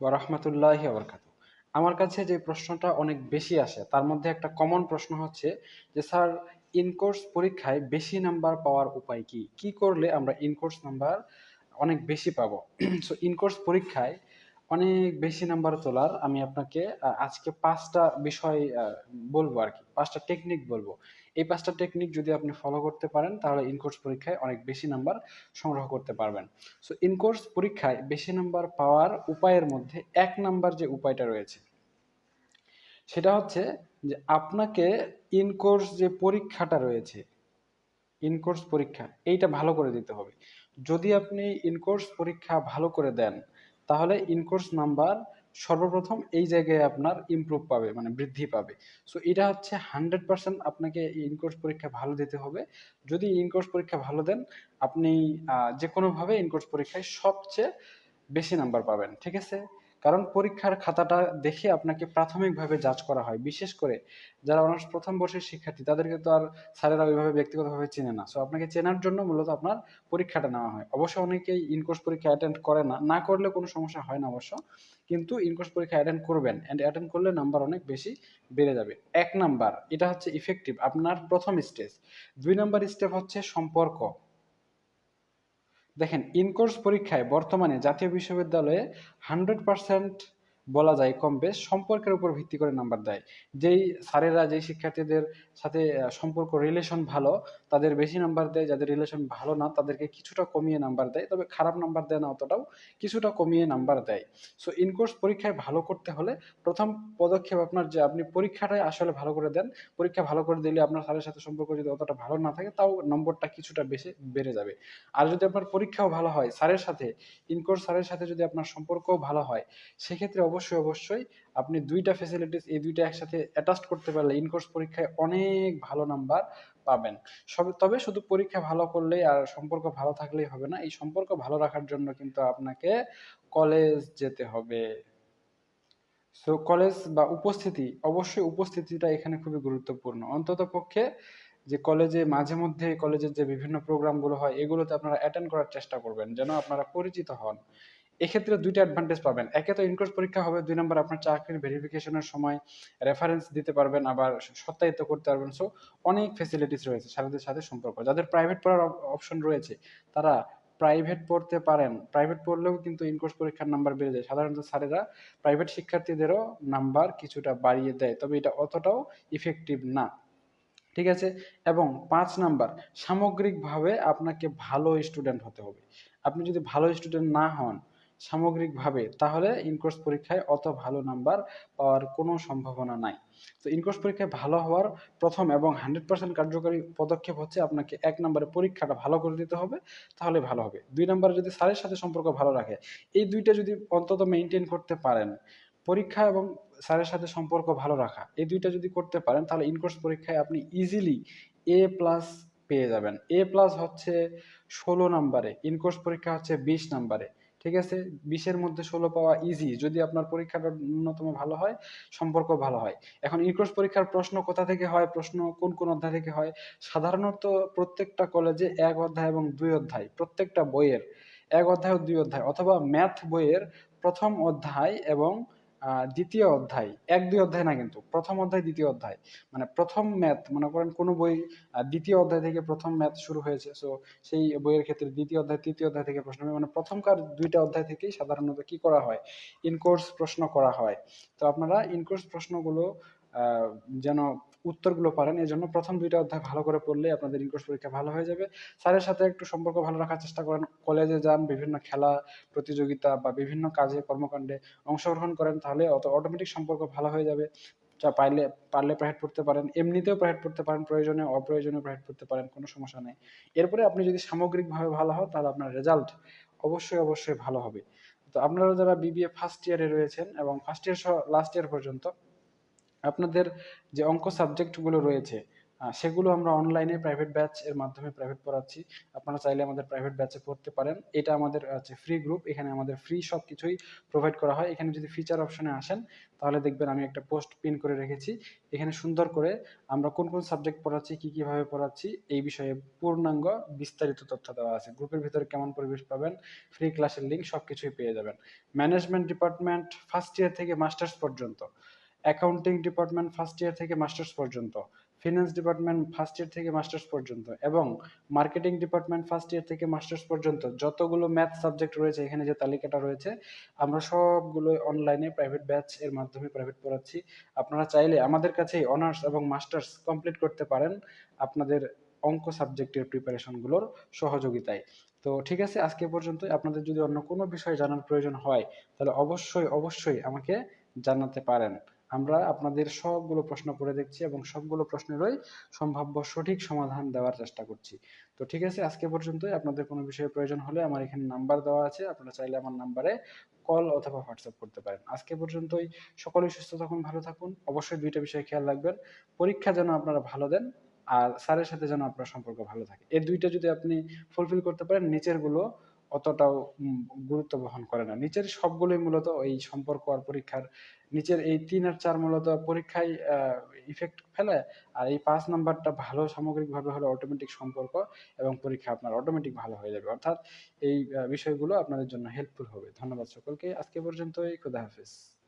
রহমতুল্লাহি আবরকাত আমার কাছে যে প্রশ্নটা অনেক বেশি আসে, তার মধ্যে একটা কমন প্রশ্ন হচ্ছে যে, স্যার ইনকোর্স পরীক্ষায় বেশি নাম্বার পাওয়ার উপায় কি? কি করলে আমরা ইনকোর্স নাম্বার অনেক বেশি পাবো? সো ইনকোর্স পরীক্ষায় অনেক বেশি নাম্বার তোলার আমি আপনাকে আজকে পাঁচটা বিষয় বলব আর কি। পাঁচটা টেকনিক বলব। এই পাঁচটা টেকনিক যদি আপনি ফলো করতে পারেন, তাহলে ইনকোর্স পরীক্ষায় অনেক বেশি নাম্বার সংগ্রহ করতে পারবেন। সো ইনকোর্স পরীক্ষায় বেশি নাম্বার পাওয়ার উপায়ের মধ্যে এক নাম্বার যে উপায়টা রয়েছে, সেটা হচ্ছে যে আপনাকে ইনকোর্স যে পরীক্ষাটা রয়েছে ইনকোর্স পরীক্ষা, এইটা ভালো করে দিতে হবে। যদি আপনি ইনকোর্স পরীক্ষা ভালো করে দেন তাহলে ইনকোর্স নাম্বার সর্বপ্রথম এই জায়গায় আপনার ইমপ্রুভ পাবে মানে বৃদ্ধি পাবে। সো এটা হচ্ছে হান্ড্রেড পার্সেন্ট আপনাকে ইনকোর্স পরীক্ষা ভালো দিতে হবে। যদি ইনকোর্স পরীক্ষা ভালো দেন, আপনি যে কোনোভাবে ইনকোর্স পরীক্ষায় সবচেয়ে বেশি নাম্বার পাবেন, ঠিক আছে? কারণ পরীক্ষার খাতাটা দেখে আপনাকে প্রাথমিকভাবে যাচ করা হয়। বিশেষ করে যারা অনার্স প্রথম বর্ষের শিক্ষার্থী, তাদেরকে তো আর স্যারেরা ওইভাবে ব্যক্তিগতভাবে চেনে না। সো আপনাকে চেনার জন্য মূলত আপনার পরীক্ষাটা নেওয়া হয়। অবশ্য অনেকেই ইনকোর্স পরীক্ষা অ্যাটেন্ড করে না। না করলে কোনো সমস্যা হয় না অবশ্য। কিন্তু ইনকোর্স পরীক্ষা অ্যাটেন্ড করবেন অ্যান্ড অ্যাটেন্ড করলে নাম্বার অনেক বেশি বেড়ে যাবে। এক নাম্বার এটা হচ্ছে ইফেক্টিভ আপনার প্রথম স্টেজ দুই নাম্বার স্টেপ হচ্ছে সম্পর্ক। দেখেন ইনকোর্স পরীক্ষায় বর্তমানে জাতীয় বিশ্ববিদ্যালয়ে হান্ড্রেড পার্সেন্ট বলা যায় কম বেশ সম্পর্কের উপর ভিত্তি করে নাম্বার দেয়। যেই স্যারেরা, যেই শিক্ষার্থীদের সাথে সম্পর্ক রিলেশন ভালো, তাদের বেশি নাম্বার দেয়। যাদের রিলেশন ভালো না, তাদেরকে কিছুটা কমিয়ে নাম্বার দেয়। তবে খারাপ নাম্বার দেয় না, অতটাও কিছুটা কমিয়ে নাম্বার দেয়। সো ইনকোর্স পরীক্ষায় ভালো করতে হলে প্রথম পদক্ষেপ আপনার যে আপনি পরীক্ষাটাই আসলে ভালো করে দেন। পরীক্ষা ভালো করে দিলে আপনার স্যারের সাথে সম্পর্ক যদি অতটা ভালো না থাকে, তাও নম্বরটা কিছুটা বেশি বেড়ে যাবে। আর যদি আপনার পরীক্ষাও ভালো হয় স্যারের সাথে ইনকোর্স স্যারের সাথে যদি আপনার সম্পর্কও ভালো হয়, সেক্ষেত্রে অবশ্যই অবশ্যই। আপনি দুইটা ফ্যাসিলিটিস এই দুইটা একসাথে অ্যাটাচ করতে পারলে ইনকোর্স পরীক্ষায় অনেক ভালো নাম্বার পাবেন। তবে শুধু পরীক্ষা ভালো করলেই আর সম্পর্ক ভালো থাকলেই হবে না। এই সম্পর্ক ভালো রাখার জন্য কিন্তু আপনাকে কলেজ যেতে হবে। সো কলেজ বা উপস্থিতি, অবশ্যই উপস্থিতিটা এখানে খুবই গুরুত্বপূর্ণ। অন্তত পক্ষে যে কলেজে মাঝে মধ্যে কলেজের যে বিভিন্ন প্রোগ্রামগুলো হয়, এগুলোতে আপনারা অ্যাটেন্ড করার চেষ্টা করবেন যেন আপনারা পরিচিত হন। এক্ষেত্রে দুইটা অ্যাডভান্টেজ পাবেন। একে তো ইনকোর্স পরীক্ষা হবে, দুই নম্বর আপনার চাকরির ভেরিফিকেশনের সময় রেফারেন্স দিতে পারবেন, আবার সত্যায়িত করতে পারবেন। সো অনেক ফেসিলিটিস রয়েছে স্যারদের সাথে সম্পর্ক। যাদের প্রাইভেট পড়ার অপশন রয়েছে, তারা প্রাইভেট পড়তে পারেন। প্রাইভেট পড়লেও কিন্তু ইনকোর্স পরীক্ষার নাম্বার বেড়ে যায়। সাধারণত স্যারেরা প্রাইভেট শিক্ষার্থীদেরও নাম্বার কিছুটা বাড়িয়ে দেয়, তবে এটা অতটাও ইফেক্টিভ না। ঠিক আছে? এবং পাঁচ নাম্বার, সামগ্রিকভাবে আপনাকে ভালো স্টুডেন্ট হতে হবে। আপনি যদি ভালো স্টুডেন্ট না হন সামগ্রিকভাবে, তাহলে ইনকোর্স পরীক্ষায় অত ভালো নাম্বার পাওয়ার কোনো সম্ভাবনা নাই। তো ইনকোর্স পরীক্ষায় ভালো হওয়ার প্রথম এবং হান্ড্রেড পার্সেন্ট কার্যকরী পদক্ষেপ হচ্ছে আপনাকে এক নম্বরে পরীক্ষাটা ভালো করে দিতে হবে, তাহলে ভালো হবে। দুই নম্বরে যদি স্যারের সাথে সম্পর্ক ভালো রাখে, এই দুইটা যদি অন্তত মেনটেন করতে পারেন, পরীক্ষা এবং স্যারের সাথে সম্পর্ক ভালো রাখা, এই দুইটা যদি করতে পারেন, তাহলে ইনকোর্স পরীক্ষায় আপনি ইজিলি এ প্লাস পেয়ে যাবেন। এ প্লাস হচ্ছে ষোলো নাম্বারে, ইনকোর্স পরীক্ষা হচ্ছে বিশ নাম্বারে। ঠিক আছে? বিশের মধ্যে ষোলো পাওয়া ইজি যদি আপনার পরীক্ষাটা ন্যূনতম ভালো হয়, সম্পর্ক ভালো হয়। এখন ইনক্রোশ পরীক্ষার প্রশ্ন কোথা থেকে হয়, প্রশ্ন কোন কোন অধ্যায় থেকে হয়? সাধারণত প্রত্যেকটা কলেজে এক অধ্যায় এবং দুই অধ্যায়, প্রত্যেকটা বইয়ের এক অধ্যায় ও দুই অধ্যায়, অথবা ম্যাথ বইয়ের প্রথম অধ্যায় এবং দ্বিতীয় অধ্যায়, এক দুই অধ্যায় না কিন্তু, প্রথম অধ্যায়, দ্বিতীয় অধ্যায় মানে প্রথম ম্যাথ, মনে করেন কোনো বই দ্বিতীয় অধ্যায় থেকে প্রথম ম্যাথ শুরু হয়েছে সো সেই বইয়ের ক্ষেত্রে দ্বিতীয় অধ্যায়, তৃতীয় অধ্যায় থেকে প্রশ্ন। মানে প্রথমকার দুইটা অধ্যায় থেকেই সাধারণত কি করা হয় ইনকোর্স প্রশ্ন করা হয় তো আপনারা ইনকোর্স প্রশ্নগুলো যেন উত্তরগুলো পারেন। এই জন্য প্রথম দুইটা অধ্যায় ভালো করে পড়লে আপনাদের ইনকোর্স পরীক্ষা ভালো হয়ে যাবে। স্যারের সাথে একটু সম্পর্ক ভালো রাখার চেষ্টা করেন। কলেজে যান, বিভিন্ন খেলা, প্রতিযোগিতা বা বিভিন্ন কাজে, কর্মকাণ্ডে অংশগ্রহণ করেন, তাহলে অত অটোমেটিক সম্পর্ক ভালো হয়ে যাবে। যা পাইলে, পারলে প্রাইভেট পড়তে পারেন। এমনিতেও প্রাইভেট পড়তে পারেন, প্রয়োজনে অপ্রয়োজনে প্রাইভেট পড়তে পারেন, কোনো সমস্যা নেই। এরপরে আপনি যদি সামগ্রিকভাবে ভালো হন, তাহলে আপনার রেজাল্ট অবশ্যই অবশ্যই ভালো হবে। তো আপনারা যারা বিবিএ ফার্স্ট ইয়ারে রয়েছেন এবং ফার্স্ট ইয়ার সহ লাস্ট ইয়ার পর্যন্ত আপনাদের যে অঙ্ক সাবজেক্টগুলো রয়েছে সেগুলো আমরা অনলাইনে প্রাইভেট ব্যাচ এর মাধ্যমে প্রাইভেট পড়াচ্ছি। আপনারা চাইলে আমাদের প্রাইভেট ব্যাচে পড়তে পারেন। এটা আমাদের আছে ফ্রি গ্রুপ এখানে আমাদের ফ্রি সব কিছুই প্রোভাইড করা হয়। এখানে যদি ফিচার অপশনে আসেন, তাহলে দেখবেন আমি একটা পোস্ট পিন করে রেখেছি। এখানে সুন্দর করে আমরা কোন কোন সাবজেক্ট পড়াচ্ছি, কি কীভাবে পড়াচ্ছি, এই বিষয়ে পূর্ণাঙ্গ বিস্তারিত তথ্য দেওয়া আছে। গ্রুপের ভিতরে কেমন পরিবেশ পাবেন ফ্রি ক্লাসের লিঙ্ক সব কিছুই পেয়ে যাবেন। ম্যানেজমেন্ট ডিপার্টমেন্ট ফার্স্ট ইয়ার থেকে মাস্টার্স পর্যন্ত। অ্যাকাউন্টিং ডিপার্টমেন্ট ফার্স্ট ইয়ার থেকে মাস্টার্স পর্যন্ত, ফিনান্স ডিপার্টমেন্ট ফার্স্ট ইয়ার থেকে মাস্টার্স পর্যন্ত এবং মার্কেটিং ডিপার্টমেন্ট ফার্স্ট ইয়ার থেকে মাস্টার্স পর্যন্ত যতগুলো ম্যাথ সাবজেক্ট রয়েছে, এখানে যে তালিকাটা রয়েছে, আমরা সবগুলো অনলাইনে প্রাইভেট ব্যাচ এর মাধ্যমে প্রাইভেট পড়াচ্ছি। আপনারা চাইলে আমাদের কাছেই অনার্স এবং মাস্টার্স কমপ্লিট করতে পারেন আপনাদের অঙ্ক সাবজেক্টের প্রিপারেশনগুলোর সহযোগিতায়। তো ঠিক আছে, আজকে পর্যন্ত আপনাদের যদি অন্য কোনো বিষয় জানার প্রয়োজন হয়, তাহলে অবশ্যই অবশ্যই আমাকে জানাতে পারেন। আমরা আপনাদের সবগুলো প্রশ্ন করে দেখছি এবং সবগুলো প্রশ্নেরই সম্ভাব্য সঠিক সমাধান দেওয়ার চেষ্টা করছি। তো ঠিক আছে, আজকে পর্যন্তই। আপনাদের কোনো বিষয়ে প্রয়োজন হলে আমার এখানে নাম্বার দেওয়া আছে। আপনারা চাইলে আমার নাম্বারে কল অথবা হোয়াটসঅ্যাপ করতে পারেন। আজকে পর্যন্তই। সকলেই সুস্থ থাকুন, ভালো থাকুন। অবশ্যই দুইটা বিষয়ে খেয়াল রাখবেন। পরীক্ষা যেন আপনারা ভালো দেন আর স্যারের সাথে যেন আপনার সম্পর্ক ভালো থাকে। এই দুইটা যদি আপনি ফুলফিল করতে পারেন নিচেরগুলো অতটাও গুরুত্ব বহন করে না। নিচের সবগুলোই মূলত এই সম্পর্ক আর পরীক্ষার নিচের এই তিন আর চার মূলত পরীক্ষায় ইফেক্ট ফেলে আর এই পাঁচ নাম্বারটা ভালো সামগ্রিকভাবে হলে অটোমেটিক সম্পর্ক এবং পরীক্ষা আপনার অটোমেটিক ভালো হয়ে যাবে। অর্থাৎ এই বিষয়গুলো আপনাদের জন্য হেল্পফুল হবে। ধন্যবাদ সকলকে। আজকে পর্যন্তই। খুদা হাফেজ।